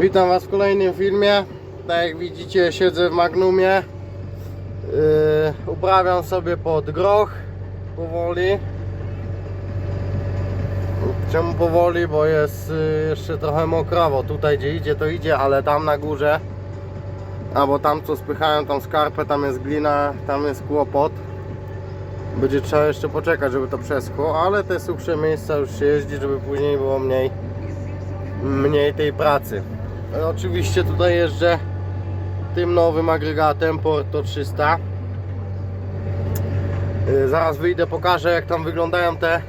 Witam Was w kolejnym filmie. Tak jak widzicie, siedzę w Magnumie. Yy, uprawiam sobie pod groch powoli. Czemu powoli? Bo jest yy, jeszcze trochę mokrawo. Tutaj gdzie idzie, to idzie, ale tam na górze, albo tam co spychają, tam skarpę, tam jest glina, tam jest kłopot. Będzie trzeba jeszcze poczekać, żeby to przeschło, ale te suchsze miejsca już się jeździ, żeby później było mniej, mniej tej pracy. I Oczywiście tutaj jeżdżę tym nowym agregatem Porto 300. Yy, Zaraz wyjdę, pokażę jak tam wyglądają te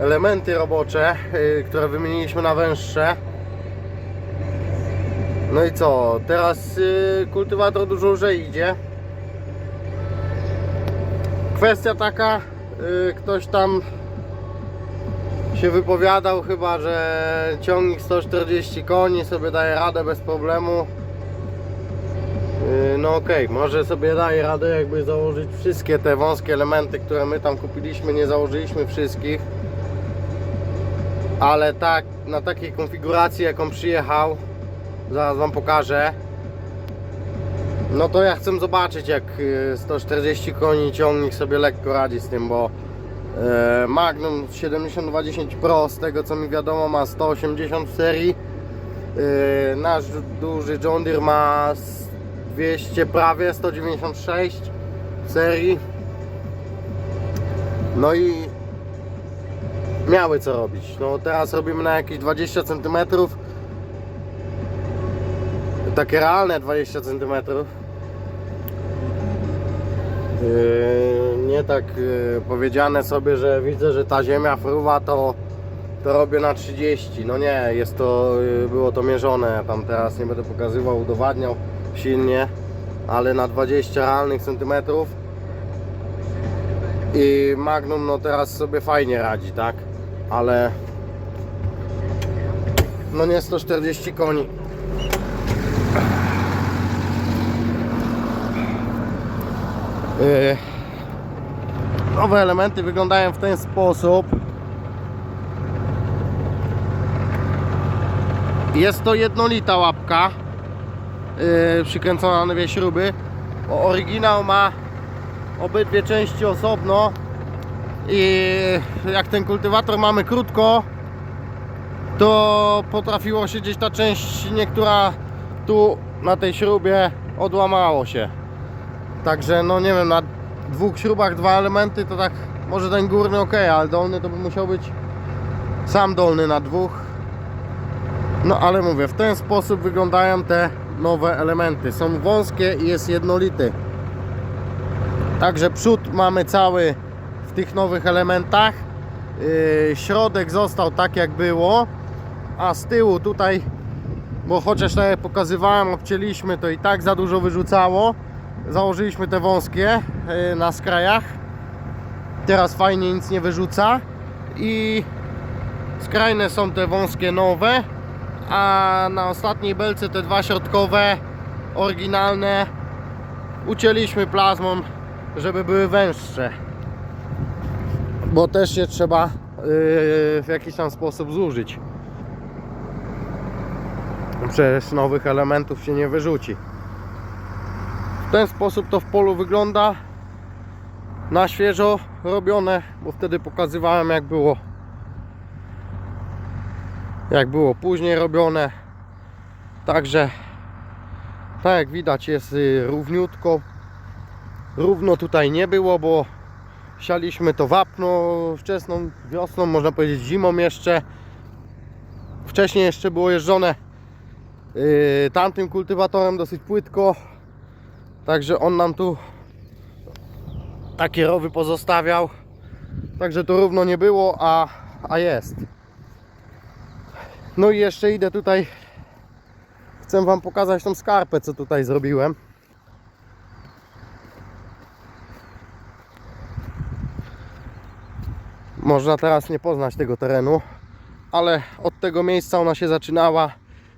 elementy robocze, yy, które wymieniliśmy na węższe. No i co, teraz kultywator dużo lżej idzie. Kwestia taka, ktoś tam się wypowiadał chyba, że ciągnik 140 koni sobie daje radę bez problemu. Yy, No okej, może sobie daje radę jakby założyć wszystkie te wąskie elementy, które my tam kupiliśmy, nie założyliśmy wszystkich. Ale tak, na takiej konfiguracji jaką przyjechał, zaraz wam pokażę. No to ja chcę zobaczyć jak yy, 140 koni ciągnik sobie lekko radzi z tym, bo Magnum 7210 Pro, z tego co mi wiadomo, ma 180 w serii. E, Nasz duży John Deere ma z 200 prawie 196 w serii. No i miały co robić. No teraz robimy na jakieś 20 cm. Takie realne 20 cm. Yy, nie tak yy, powiedziane sobie, że widzę, że ta ziemia fruwa, to, to robię na 30. No nie, jest to, yy, było to mierzone. Tam teraz nie będę pokazywał, udowadniał silnie, ale na 20 realnych centymetrów. I Magnum no teraz sobie fajnie radzi, tak? Ale no nie 140 koni. Yy, Nowe elementy wyglądają w ten sposób. Jest to jednolita łapka yy, przykręcona na dwie śruby. Bo oryginał ma obydwie części osobno i jak ten kultywator mamy krótko to potrafiło się gdzieś ta część niektóra tu na tej śrubie odłamało się. Także no nie wiem, na dwóch śrubach dwa elementy to tak może ten górny ok, ale dolny to by musiał być sam dolny na dwóch. No ale mówię, w ten sposób wyglądają te nowe elementy. Są wąskie i jest jednolity. Także przód mamy cały w tych nowych elementach. Yy, środek został tak jak było, a z tyłu tutaj, bo chociaż tak jak pokazywałem, obcięliśmy to i tak za dużo wyrzucało założyliśmy te wąskie yy, na skrajach. Teraz fajnie nic nie wyrzuca. I skrajne są te wąskie nowe a na ostatniej belce te dwa środkowe oryginalne ucięliśmy plazmą żeby były węższe. Bo też je trzeba yy, w jakiś tam sposób zużyć. Przecież nowych elementów się nie wyrzuci w ten sposób to w polu wygląda. Na świeżo robione, bo wtedy pokazywałem jak było. Jak było później robione. Także tak jak widać jest y, równiutko. Równo tutaj nie było, bo sialiśmy to wapno wczesną wiosną, można powiedzieć zimą jeszcze. Wcześniej jeszcze było jeżdżone yy, tamtym kultywatorem dosyć płytko Także on nam tu takie rowy pozostawiał. Także to równo nie było, a, a jest. No i jeszcze idę tutaj. Chcę Wam pokazać tą skarpę, co tutaj zrobiłem. Można teraz nie poznać tego terenu, ale od tego miejsca ona się zaczynała.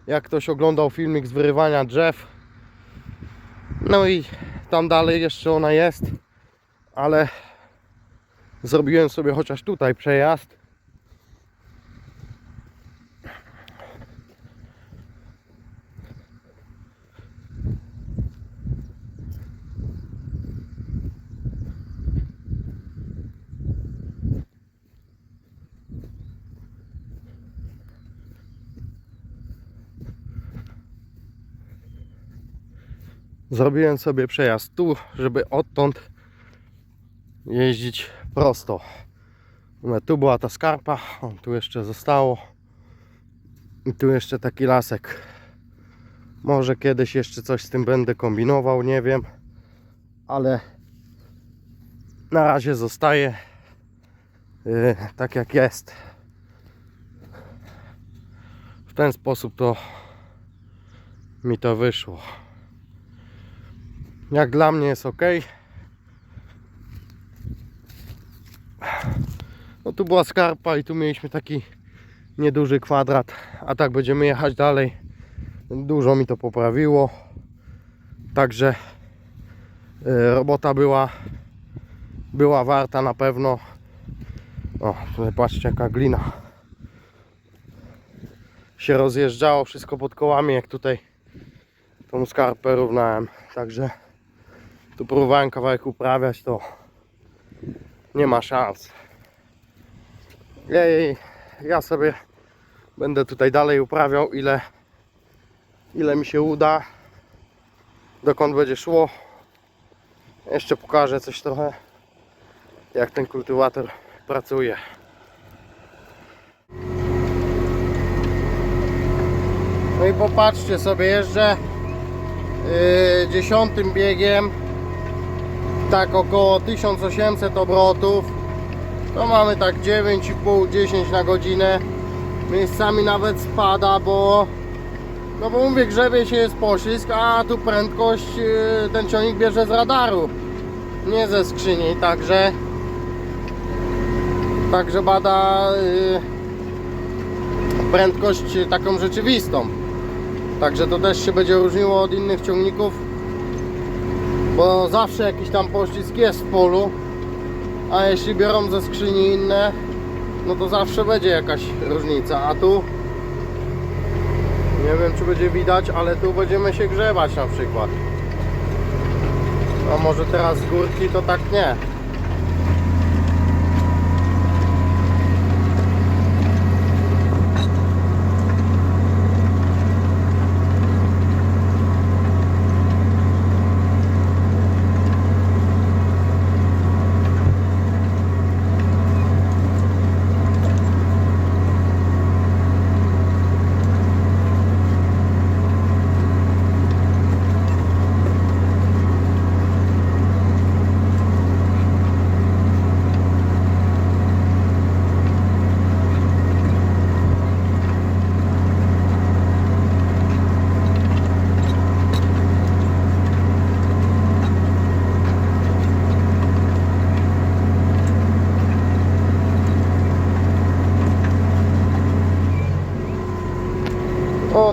Jak ktoś oglądał filmik z wyrywania drzew, no i tam dalej jeszcze ona jest, ale zrobiłem sobie chociaż tutaj przejazd. Zrobiłem sobie przejazd tu, żeby odtąd jeździć prosto. Mówię, Tu była ta skarpa, tu jeszcze zostało. I tu jeszcze taki lasek. Może kiedyś jeszcze coś z tym będę kombinował, nie wiem. Ale na razie zostaje yy, tak jak jest. W ten sposób to mi to wyszło. Jak dla mnie jest ok. No tu była skarpa i tu mieliśmy taki nieduży kwadrat, a tak będziemy jechać dalej. Dużo mi to poprawiło. Także y, robota była była warta na pewno. O, tutaj patrzcie jaka glina. Się rozjeżdżało wszystko pod kołami, jak tutaj tą skarpę równałem. Także tu próbowałem kawałek uprawiać, to nie ma szans. Jej, ja sobie będę tutaj dalej uprawiał ile, ile mi się uda, dokąd będzie szło. Jeszcze pokażę coś trochę, jak ten kultywator pracuje. No i popatrzcie sobie, jeżdżę yy, dziesiątym biegiem, tak około 1800 obrotów. To mamy tak 9,5-10 na godzinę. Miejscami nawet spada, bo no bo mówię, grzebie się jest poślizg, a tu prędkość yy, ten ciągnik bierze z radaru, nie ze skrzyni, także także bada yy, prędkość taką rzeczywistą. Także to też się będzie różniło od innych ciągników, bo zawsze jakiś tam poślizg jest w polu, a jeśli biorą ze skrzyni inne, no to zawsze będzie jakaś różnica, a tu nie wiem czy będzie widać, ale tu będziemy się grzebać na przykład. A może teraz z górki to tak nie.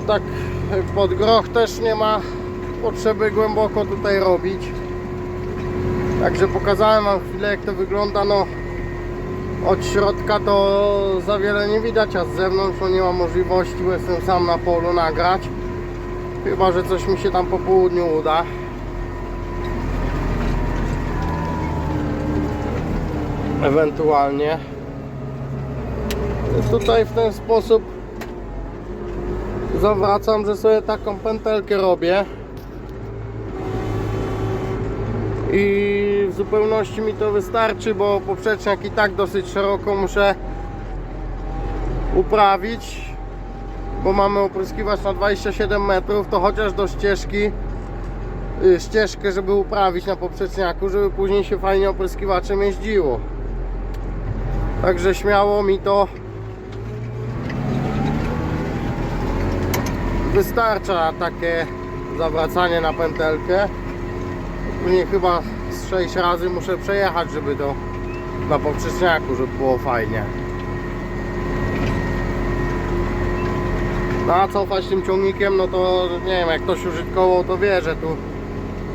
Tak pod groch też nie ma potrzeby głęboko tutaj robić. Także pokazałem wam chwilę jak to wygląda. No od środka to za wiele nie widać, a z zewnątrz no nie ma możliwości, bo jestem sam na polu nagrać. Chyba, że coś mi się tam po południu uda. Ewentualnie. Tutaj w ten sposób zawracam, że sobie taką pętelkę robię. I w zupełności mi to wystarczy, bo poprzeczniak i tak dosyć szeroko muszę uprawić bo mamy opryskiwacz na 27 metrów to chociaż do ścieżki y, ścieżkę, żeby uprawić na poprzeczniaku, żeby później się fajnie opryskiwaczem jeździło. Także śmiało mi to wystarcza takie zawracanie na pętelkę. Później chyba z 6 razy muszę przejechać, żeby to na poprzeczniaku, żeby było fajnie. No a cofać tym ciągnikiem, no to nie wiem, jak ktoś użytkował, to wie, że tu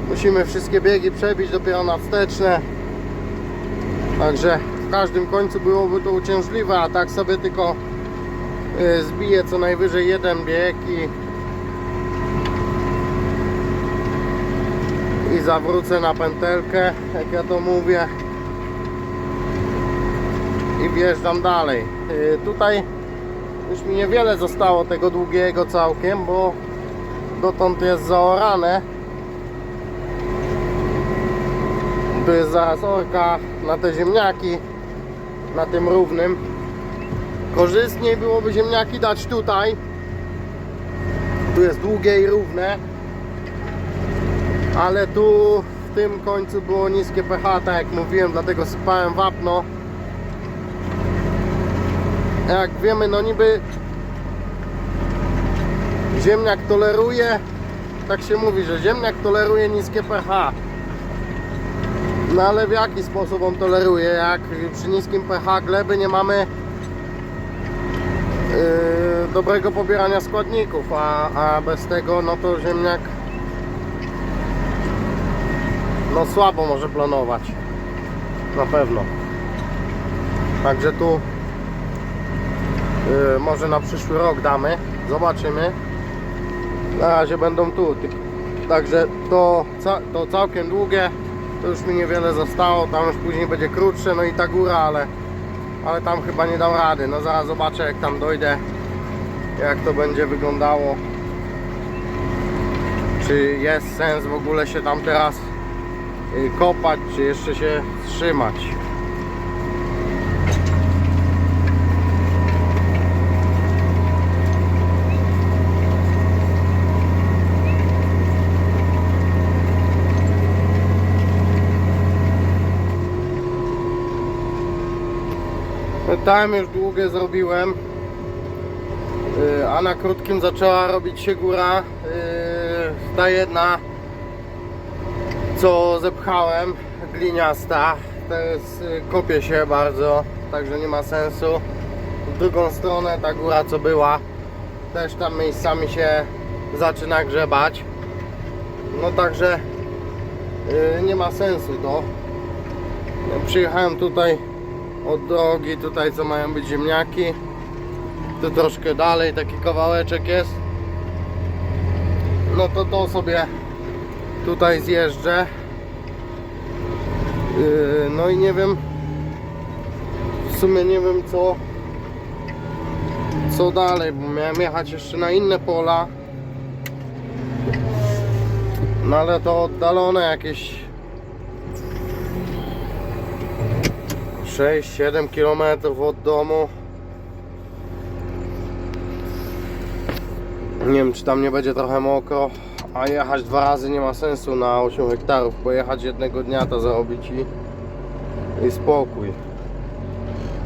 musimy wszystkie biegi przebić dopiero na wsteczne. Także w każdym końcu byłoby to uciążliwe, a tak sobie tylko y, zbiję co najwyżej jeden bieg i zawrócę na pętelkę, jak ja to mówię i wjeżdżam dalej. Yy, tutaj już mi niewiele zostało tego długiego całkiem, bo dotąd jest zaorane Tu jest zaraz orka na te ziemniaki, na tym równym. Korzystniej byłoby ziemniaki dać tutaj. Tu jest długie i równe. Ale tu w tym końcu było niskie pH, tak jak mówiłem, dlatego sypałem wapno. Jak wiemy, no niby ziemniak toleruje, tak się mówi, że ziemniak toleruje niskie pH. No ale w jaki sposób on toleruje? Jak przy niskim pH gleby nie mamy yy, dobrego pobierania składników, a, a bez tego no to ziemniak no słabo może planować. Na pewno. Także tu yy, może na przyszły rok damy. Zobaczymy. Na razie będą tu. Także to, to całkiem długie. To już mi niewiele zostało. Tam już później będzie krótsze. No i ta góra, ale, ale tam chyba nie dam rady. No zaraz zobaczę jak tam dojdę. Jak to będzie wyglądało. Czy jest sens w ogóle się tam teraz kopać, czy jeszcze się trzymać. Tam już długie zrobiłem, y, a na krótkim zaczęła robić się góra. y, Ta jedna, co zepchałem, gliniasta, jest, y, kopie się bardzo, także nie ma sensu. W drugą stronę ta góra co była, też tam miejscami się zaczyna grzebać. No także y, nie ma sensu to. Przyjechałem tutaj od drogi, tutaj co mają być ziemniaki. Tu troszkę dalej taki kawałeczek jest. No to to sobie tutaj zjeżdżę. Yy, No i nie wiem, w sumie nie wiem co, co dalej, bo miałem jechać jeszcze na inne pola. No ale to oddalone jakieś 6-7 km od domu. Nie wiem, czy tam nie będzie trochę mokro, a jechać dwa razy nie ma sensu na 8 hektarów. Pojechać jednego dnia to zarobić i, i spokój.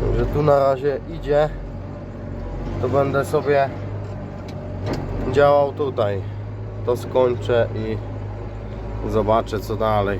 Także tu na razie idzie. To będę sobie działał tutaj. To skończę i zobaczę co dalej.